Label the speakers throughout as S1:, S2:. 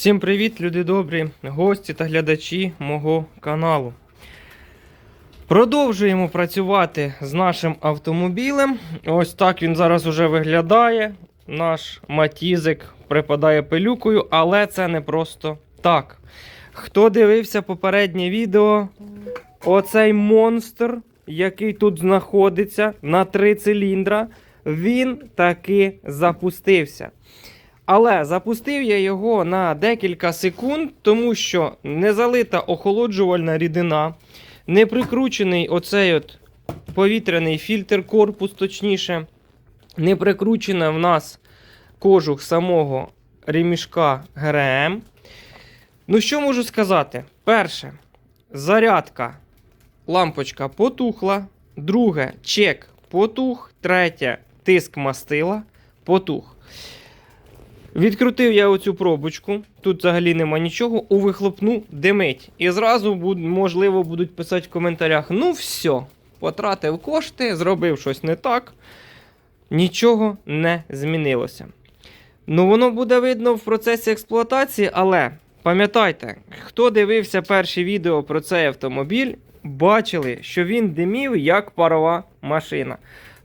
S1: Всім привіт, люди добрі, гості та глядачі мого каналу. Продовжуємо працювати з нашим автомобілем. Ось так він зараз уже виглядає. Наш матізик припадає пилюкою, але це не просто так. Хто дивився попереднє відео, оцей монстр, який тут знаходиться на три циліндра, він таки запустився. Але запустив я його на декілька секунд, тому що не залита охолоджувальна рідина, не прикручений оцей от повітряний фільтр, корпус, точніше, не прикручена в нас кожух самого ремішка ГРМ. Ну, що можу сказати? Перше, зарядка, лампочка потухла. Друге, чек потух. Третє, тиск мастила потух. Відкрутив я оцю пробочку, тут взагалі нема нічого, у вихлопну димить. І зразу, можливо, будуть писати в коментарях: ну все, потратив кошти, зробив щось не так, нічого не змінилося. Ну, воно буде видно в процесі експлуатації, але пам'ятайте, хто дивився перші відео про цей автомобіль, бачили, що він димів як парова машина.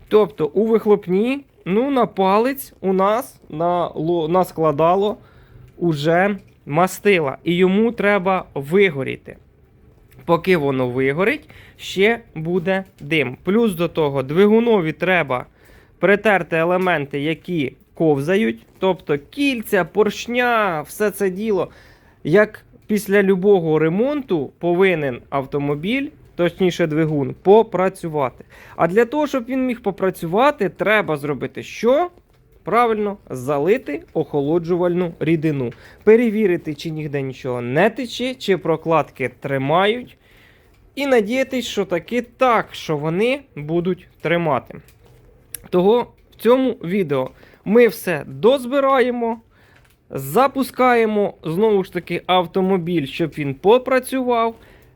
S1: Тобто у вихлопні, ну, на палець у нас на, ло- наскладало уже мастила. І йому треба вигоріти. Поки воно вигорить, ще буде дим. Плюс до того, двигунові треба притерти елементи, які ковзають, тобто кільця, поршня, все це діло. Як після любого ремонту повинен автомобіль, точніше двигун, попрацювати. А для того, щоб він міг попрацювати, треба зробити що? Правильно, залити охолоджувальну рідину. Перевірити, чи ніде нічого не тече, чи прокладки тримають. І надіятись, що таки так, що вони будуть тримати. Того в цьому відео ми все дозбираємо, запускаємо знову ж таки автомобіль, щоб він попрацював.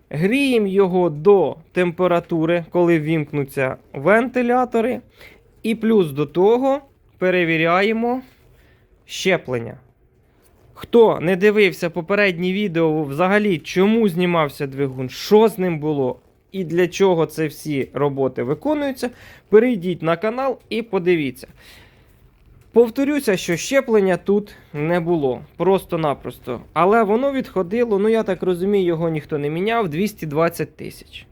S1: Гріємо його до температури, коли вімкнуться вентилятори. І плюс до того перевіряємо щеплення. Хто не дивився попередні відео, взагалі, чому знімався двигун, що з ним було і для чого це всі роботи виконуються, перейдіть на канал і подивіться. Повторюся, що щеплення тут не було. Просто-напросто. Але воно відходило, ну я так розумію, його ніхто не міняв 220 тисяч.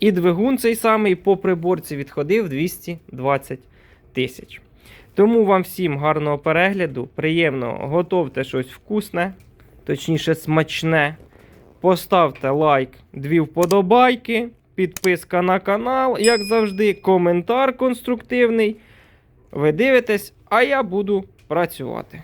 S1: І двигун цей самий по приборці відходив 220 тисяч. Тому вам всім гарного перегляду, приємного, готовте щось вкусне, точніше смачне. Поставте лайк, дві вподобайки, підписка на канал, як завжди, коментар конструктивний. Ви дивитесь, а я буду працювати.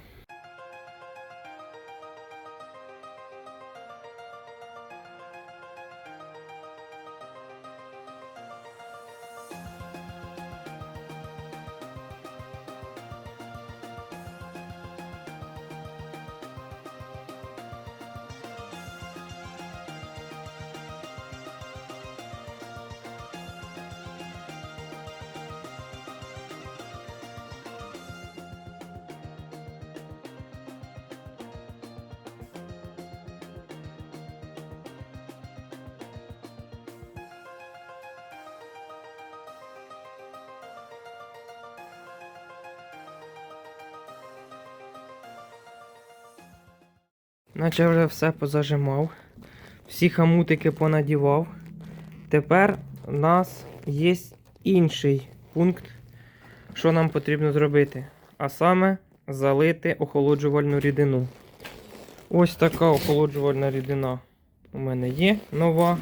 S1: Наче вже все позажимав. Всі хамутики понадівав. Тепер у нас є інший пункт, що нам потрібно зробити. А саме залити охолоджувальну рідину. Ось така охолоджувальна рідина у мене є нова.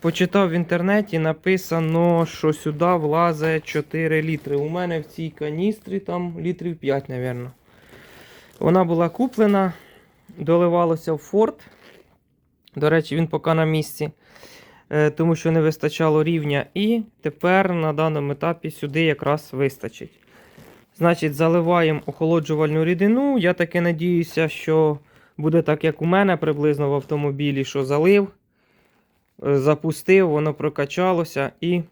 S1: Почитав в інтернеті, написано, що сюди влазить 4 літри. У мене в цій каністрі там літрів 5, мабуть. Вона була куплена, доливалося в форт. До речі, він поки на місці, е, тому що не вистачало рівня. І тепер на даному етапі сюди якраз вистачить. Значить, заливаємо охолоджувальну рідину. Я таки надіюся, що буде так, як у мене приблизно в автомобілі, що залив, е, запустив, воно прокачалося і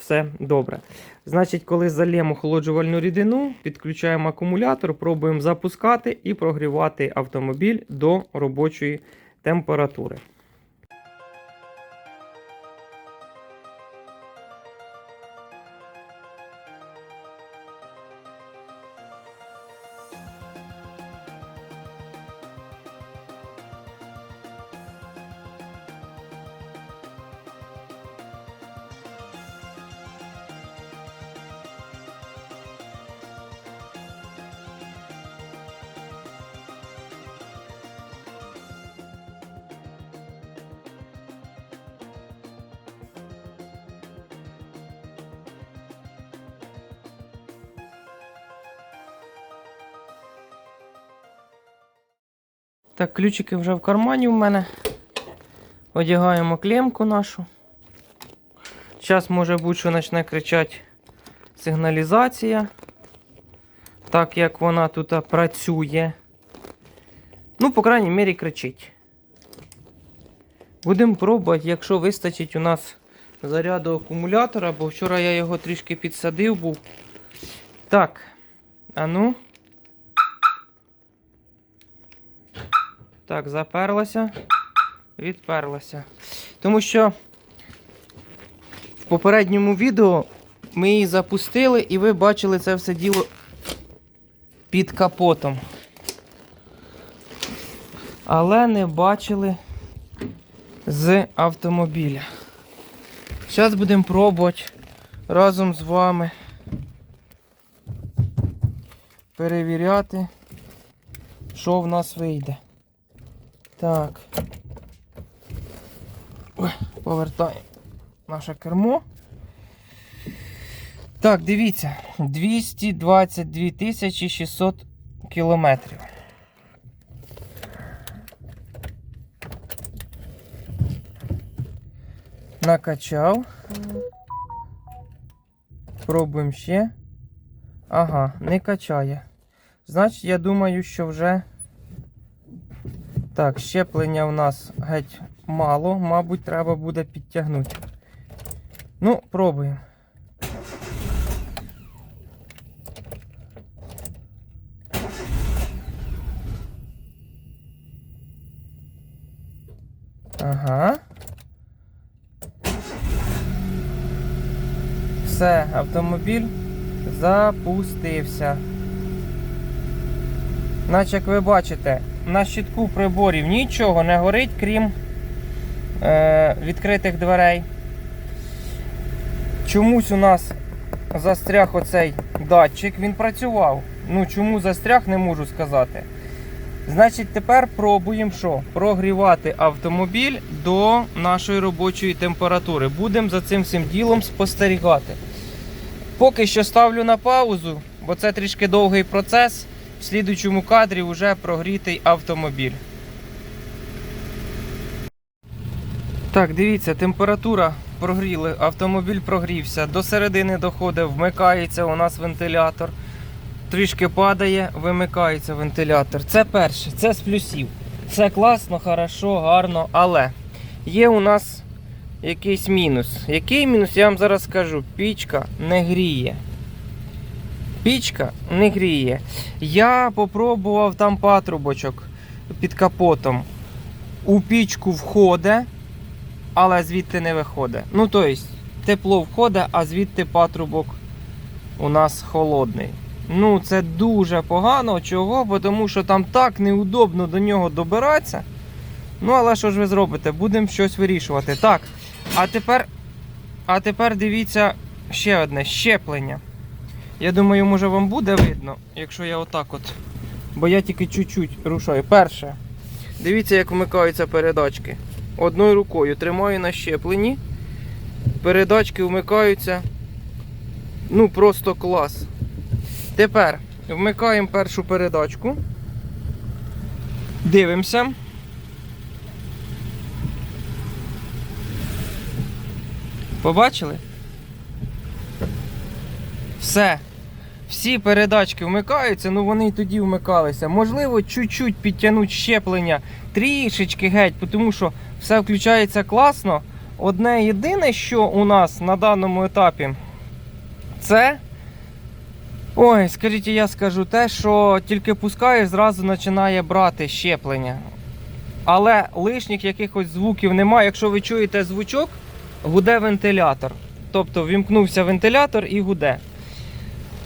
S1: все добре. Значить, коли зальємо охолоджувальну рідину, підключаємо акумулятор, пробуємо запускати і прогрівати автомобіль до робочої температури. Так, ключики вже в кармані у мене. Одягаємо клемку нашу. Зараз може бути, що почне кричати сигналізація. Так як вона тут працює. Ну, по крайній мірі, кричить. Будемо пробувати, якщо вистачить у нас заряду акумулятора, бо вчора я його трішки підсадив був. Так, а ну. Так, заперлася, відперлася. Тому що в попередньому відео ми її запустили і ви бачили це все діло під капотом. Але не бачили з автомобіля. Зараз будемо пробувати разом з вами перевіряти, що в нас вийде. Так. Повертаємо наше кермо. Так, дивіться, 222 тисячі 600 кілометрів. Накачав. Пробуємо ще. Ага, не качає. Значить, я думаю, що вже. Так, щеплення у нас геть мало, мабуть, треба буде підтягнути. Ну, пробуємо. Ага. Все, автомобіль запустився. Наче, як ви бачите, на щитку приборів нічого не горить, крім е, відкритих дверей. Чомусь у нас застряг оцей датчик, він працював. Ну, чому застряг, не можу сказати. Значить, тепер пробуємо що? Прогрівати автомобіль до нашої робочої температури. Будемо за цим всім ділом спостерігати. Поки що ставлю на паузу, бо це трішки довгий процес. В слідуючому кадрі вже прогрітий автомобіль. Так, дивіться, температура прогріли, автомобіль прогрівся. До середини доходить, вмикається у нас вентилятор. Трішки падає, вимикається вентилятор. Це перше, це з плюсів. Це класно, хорошо, гарно, але є у нас якийсь мінус. Який мінус, я вам зараз скажу. Пічка не гріє. Пічка не гріє. Я попробував там патрубочок під капотом. У пічку входить, але звідти не виходить. Ну, тобто, тепло входить, а звідти патрубок у нас холодний. Ну, це дуже погано. Чого? Тому що там так неудобно до нього добиратися. Ну, але що ж ви зробите? Будемо щось вирішувати. Так, а тепер, а тепер дивіться ще одне щеплення. Я думаю, може вам буде видно, якщо я отак от. Бо я тільки чуть-чуть рушаю. Перше. Дивіться, як вмикаються передачки. Одною рукою тримаю на щепленні. Передачки вмикаються. Ну, просто клас. Тепер вмикаємо першу передачку. Дивимося. Побачили? Все. Всі передачки вмикаються, ну вони і тоді вмикалися. Можливо, чуть-чуть підтягнуть щеплення трішечки геть, тому що все включається класно. Одне єдине, що у нас на даному етапі, це. Ой, скажіть, я скажу те, що тільки пускаєш, зразу починає брати щеплення. Але лишніх якихось звуків немає. Якщо ви чуєте звучок, гуде вентилятор. Тобто вімкнувся вентилятор і гуде.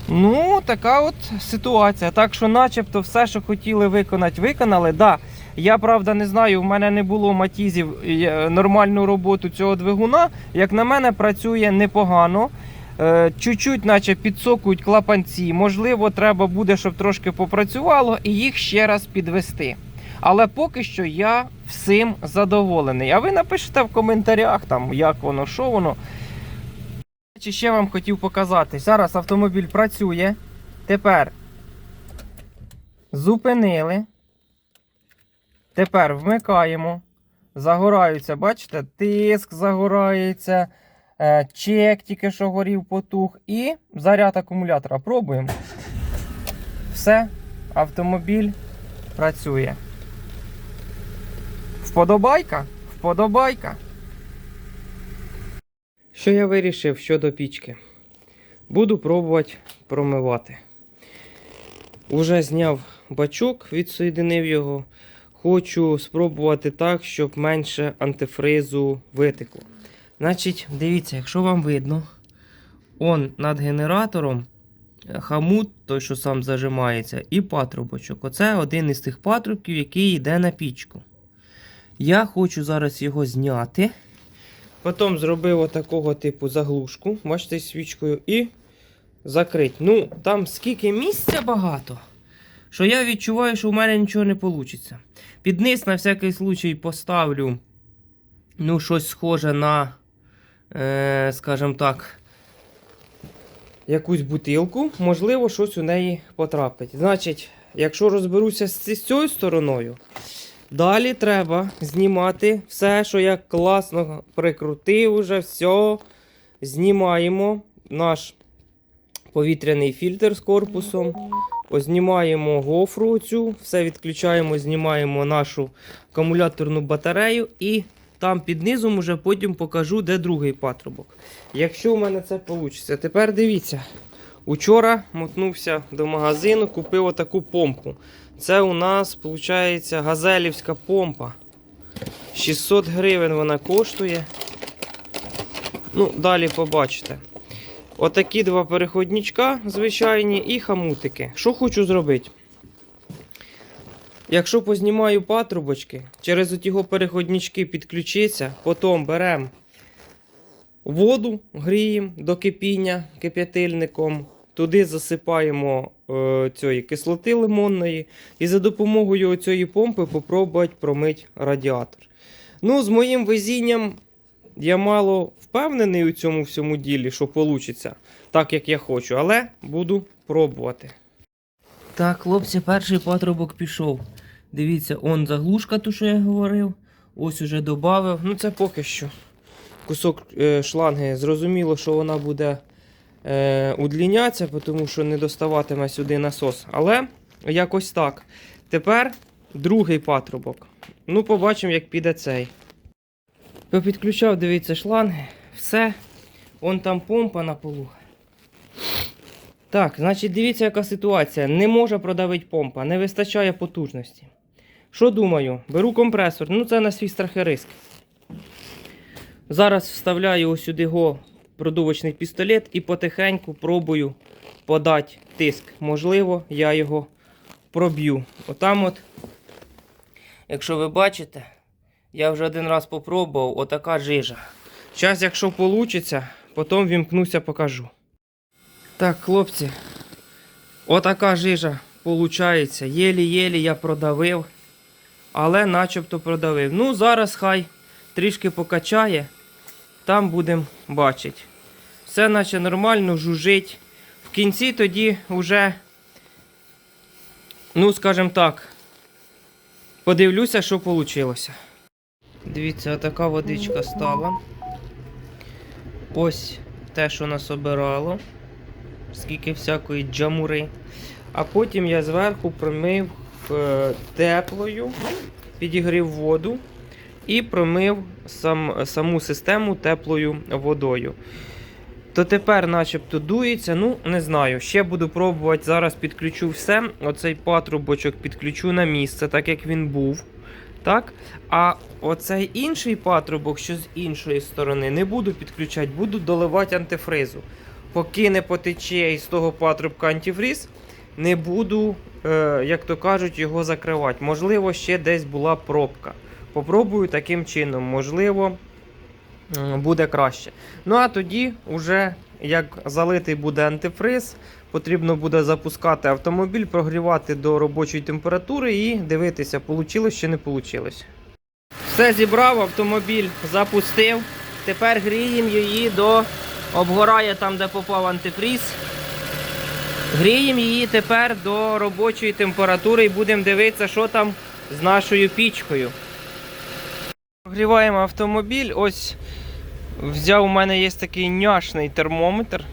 S1: Ну, така от ситуація. Так що, начебто, все, що хотіли виконати, виконали. Да, я правда не знаю, в мене не було матізів е, нормальну роботу цього двигуна. Як на мене, працює непогано. Е, Чуть-чуть, наче підсокують клапанці. Можливо, треба буде, щоб трошки попрацювало, і їх ще раз підвести. Але поки що я всім задоволений. А ви напишете в коментарях, там, як воно, що воно. Чи ще вам хотів показати. Зараз автомобіль працює. Тепер зупинили. Тепер вмикаємо. Загораються, бачите, тиск загорається, е, чек тільки що горів потух. І заряд акумулятора. Пробуємо. Все, автомобіль працює. Вподобайка? Вподобайка. Що я вирішив щодо пічки? Буду пробувати промивати. Уже зняв бачок, відсоєдинив його. Хочу спробувати так, щоб менше антифризу витекло. Значить, дивіться, якщо вам видно, он над генератором е, хамут, той, що сам зажимається, і патрубочок. Оце один із тих патрубків, який йде на пічку. Я хочу зараз його зняти. Потім зробив отакого типу заглушку, бачите, свічкою, і закрити. Ну, там скільки місця багато, що я відчуваю, що в мене нічого не вийде. Під низ на всякий случай поставлю ну, щось схоже на, е, скажімо так, якусь бутилку, можливо, щось у неї потрапить. Значить, якщо розберуся з цією стороною, Далі треба знімати все, що я класно прикрутив уже, все. Знімаємо наш повітряний фільтр з корпусом. Знімаємо гофру цю, все відключаємо, знімаємо нашу акумуляторну батарею і там під низом уже потім покажу, де другий патрубок. Якщо у мене це вийде. Тепер дивіться. Учора мотнувся до магазину, купив отаку помпу. Це у нас, виходить, газелівська помпа. 600 гривень вона коштує. Ну, далі побачите. Отакі два переходничка звичайні і хамутики. Що хочу зробити? Якщо познімаю патрубочки, через оті переходнички підключиться, потім беремо воду, гріємо до кипіння кип'ятильником, туди засипаємо е, цієї кислоти лимонної і за допомогою цієї помпи попробувати промити радіатор. Ну, з моїм везінням я мало впевнений у цьому всьому ділі, що вийде так, як я хочу, але буду пробувати. Так, хлопці, перший патрубок пішов. Дивіться, он заглушка, ту, що я говорив. Ось уже додав. Ну, це поки що. Кусок е, шланги. Зрозуміло, що вона буде е, удлінятися, тому що не доставатиме сюди насос. Але якось так. Тепер другий патрубок. Ну, побачимо, як піде цей. Попідключав, дивіться, шланги. Все. Вон там помпа на полу. Так, значить, дивіться, яка ситуація. Не може продавити помпа, не вистачає потужності. Що думаю? Беру компресор, ну це на свій страх і риск. Зараз вставляю сюди го продувочний пістолет і потихеньку пробую подати тиск. Можливо, я його проб'ю. Отам от, якщо ви бачите, я вже один раз попробував, отака жижа. Зараз, якщо вийде, потім вімкнуся, покажу. Так, хлопці, отака жижа виходить. Єлі-єлі я продавив, але начебто продавив. Ну, зараз хай трішки покачає, там будемо бачити. Все наче нормально, жужить. В кінці тоді вже, ну, скажімо так, подивлюся, що вийшло. Дивіться, така водичка стала. Ось те, що нас обирало. Скільки всякої джамури. А потім я зверху промив е, теплою, підігрів воду і промив сам, саму систему теплою водою. То тепер, начебто, дується. Ну, не знаю. Ще буду пробувати. Зараз підключу все. Оцей патрубочок підключу на місце, так як він був. Так? А оцей інший патрубок, що з іншої сторони, не буду підключати, буду доливати антифризу. Поки не потече із того патрубка антифриз, не буду, е, як то кажуть, його закривати. Можливо, ще десь була пробка. Попробую таким чином, можливо, буде краще. Ну а тоді, уже як залитий буде антифриз, потрібно буде запускати автомобіль, прогрівати до робочої температури і дивитися, вийшло чи не вийшло. Все зібрав, автомобіль запустив. Тепер гріємо її до обгорає там, де попав антифріз. Гріємо її тепер до робочої температури і будемо дивитися, що там з нашою пічкою. Прогріваємо автомобіль. Ось взяв у мене є такий няшний термометр.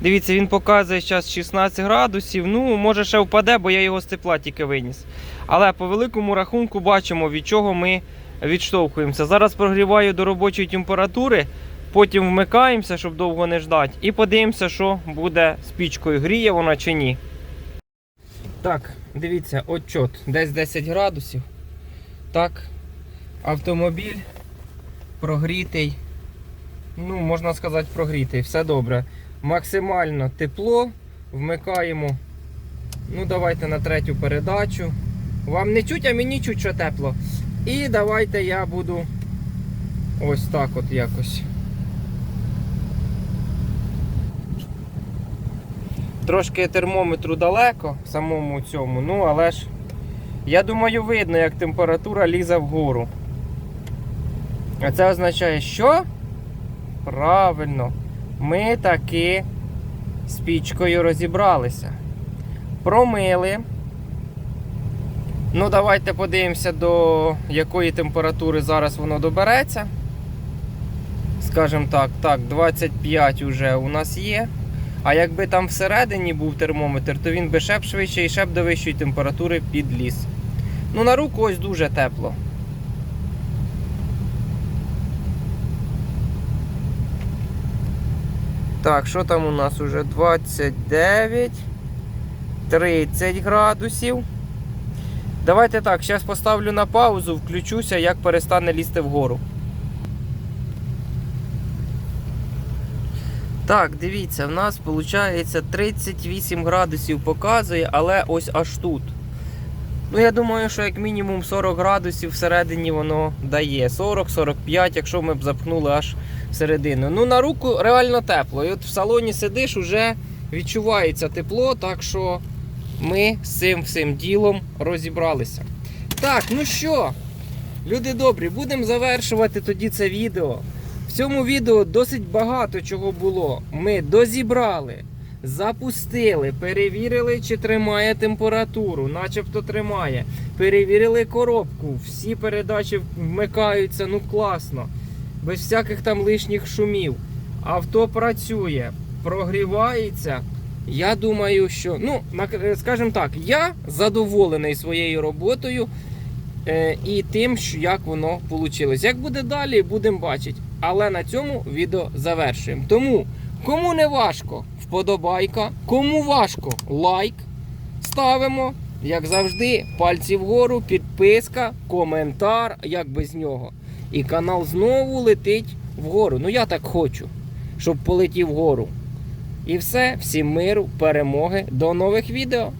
S1: Дивіться, він показує зараз 16 градусів. Ну, може ще впаде, бо я його з тепла тільки виніс. Але по великому рахунку бачимо, від чого ми відштовхуємося. Зараз прогріваю до робочої температури, потім вмикаємося, щоб довго не ждати, і подивимося, що буде з пічкою, гріє вона чи ні. Так, дивіться, отчот. Десь 10 градусів. Так, автомобіль прогрітий. Ну, можна сказати, прогрітий, все добре. Максимально тепло. Вмикаємо. Ну, давайте на третю передачу. Вам не чуть, а мені чуть, що тепло. І давайте я буду ось так от якось. Трошки термометру далеко самому цьому, ну але ж я думаю, видно, як температура лізе вгору. А це означає, що? Правильно, ми таки з пічкою розібралися. Промили. Ну, давайте подивимося, до якої температури зараз воно добереться. Скажімо так, так, 25 вже у нас є. А якби там всередині був термометр, то він би ще б швидше і ще б до вищої температури підліз. Ну, на руку ось дуже тепло. Так, що там у нас уже 29, 30 градусів. Давайте так, зараз поставлю на паузу, включуся, як перестане лізти вгору. Так, дивіться, в нас виходить 38 градусів показує, але ось аж тут. Ну, я думаю, що як мінімум 40 градусів всередині воно дає. 40-45, якщо ми б запхнули аж всередину. Ну, на руку реально тепло. І от в салоні сидиш, уже відчувається тепло, так що ми з цим всім ділом розібралися. Так, ну що, люди добрі, будемо завершувати тоді це відео. В цьому відео досить багато чого було. Ми дозібрали, запустили, перевірили, чи тримає температуру, начебто тримає. Перевірили коробку, всі передачі вмикаються, ну класно. Без всяких там лишніх шумів. Авто працює, прогрівається. Я думаю, що, ну, скажімо так, я задоволений своєю роботою е, і тим, що як воно вийшло. Як буде далі, будемо бачити. Але на цьому відео завершуємо. Тому, кому не важко, вподобайка, кому важко, лайк. Ставимо, як завжди, пальці вгору, підписка, коментар, як без нього. І канал знову летить вгору. Ну я так хочу, щоб полетів вгору. І все, всім миру, перемоги, до нових відео.